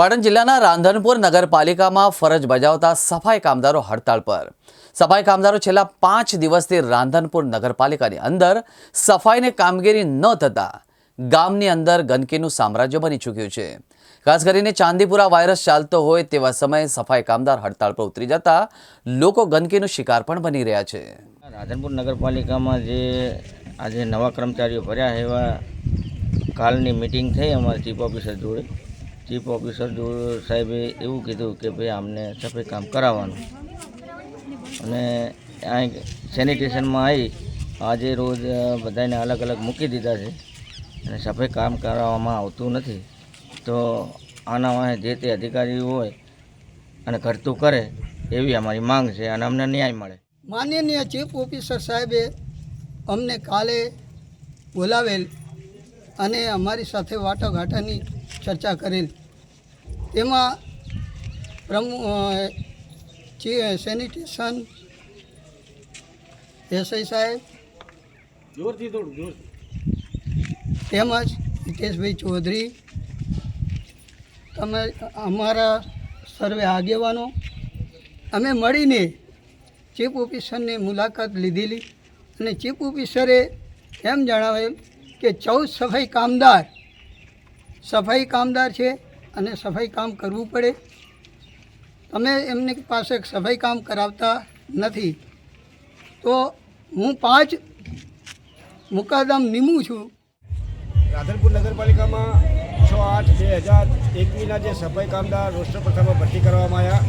પાટણ જિલ્લાના રાંધનપુર નગરપાલિકામાં ફરજ બજાવતા સફાઈ કામદારો હડતાળ પર. સફાઈ કામદારો છેલ્લા પાંચ દિવસથી રાંધનપુર નગરપાલિકાની અંદર સફાઈની કામગીરી ન થતાં ગામની અંદર ગંદકીનું સામ્રાજ્ય બની ચૂક્યું છે. ખાસ કરીને ચાંદીપુરા વાયરસ ચાલતો હોય તેવા સમયે સફાઈ કામદાર હડતાળ પર ઉતરી જતા લોકો ગંદકીનો શિકાર પણ બની રહ્યા છે. રાધનપુર નગરપાલિકામાં જે આજે નવા કર્મચારીઓ ભર્યા એવા કાલની મિટિંગ થઈ અમારી ચીફ ઓફિસર જોડે. ચીફ ઓફિસર સાહેબે એવું કીધું કે ભાઈ અમને સફાઈ કામ કરાવવાનું. અને અહીં સેનિટેશનમાં આવી આજે રોજ બધાને અલગ અલગ મૂકી દીધા છે. અને સફાઈ કામ કરાવવામાં આવતું નથી. તો આના વાંહે જે તે અધિકારી હોય અને કરતું કરે, એવી અમારી માંગ છે અને અમને ન્યાય મળે. માનનીય ચીફ ઓફિસર સાહેબે અમને કાલે બોલાવેલ અને અમારી સાથે વાટાઘાટાની ચર્ચા કરેલ. તેમાં પ્રમુખ સેનિટેશન એસઆઈ સાહેબ તેમજ હિતેશભાઈ ચૌધરી તમે અમારા સર્વે આગેવાનો અમે મળીને ચીફ ઓફિસરની મુલાકાત લીધેલી અને ચીફ ઓફિસરે એમ જણાવેલ કે ચૌદ સફાઈ કામદાર સફાઈ કામદાર છે અને સફાઈ કામ કરવું પડે. તમે એમની પાસે સફાઈ કામ કરાવતા નથી. તો હું પાંચ મુકાદમ નીમું છું. રાધનપુર નગરપાલિકામાં છ આઠ બે હજાર એકવીસના જે સફાઈ કામદાર રોસ્ટર પ્રથામાં ભરતી કરવામાં આવ્યા,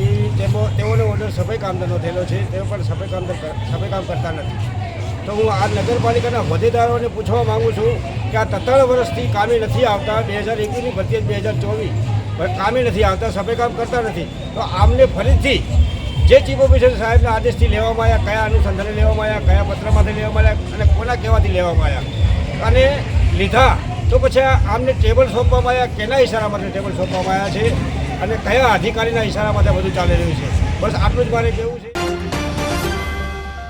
એ તેમાં તેઓનો ઓર્ડર સફાઈ કામદારનો થયેલો છે. તેઓ પણ સફાઈ કામદાર સફાઈ કામ કરતા નથી. તો હું આ નગરપાલિકાના હોદ્દેદારોને પૂછવા માગું છું કે આ ત્રણ વર્ષથી કામે નથી આવતા બે હજાર એકવીસની ભરતી બે હજાર ચોવીસ. પણ કામે નથી આવતા સફાઈ કામ કરતા નથી. તો આમને ફરીથી જે ચીફ ઓફિસર સાહેબના આદેશથી લેવામાં આવ્યા, કયા અનુસંધાને લેવામાં આવ્યા, કયા પત્રમાંથી લેવામાં આવ્યા અને કોના કહેવાથી લેવામાં આવ્યા અને લીધા, તો પછી આમને ટેબલ સોંપવામાં આવ્યા, કેના ઇશારામાંથી ટેબલ સોંપવામાં આવ્યા છે અને કયા અધિકારીના ઇશારામાંથી બધું ચાલી રહ્યું છે? બસ આટલું જ મારે કહેવું છે.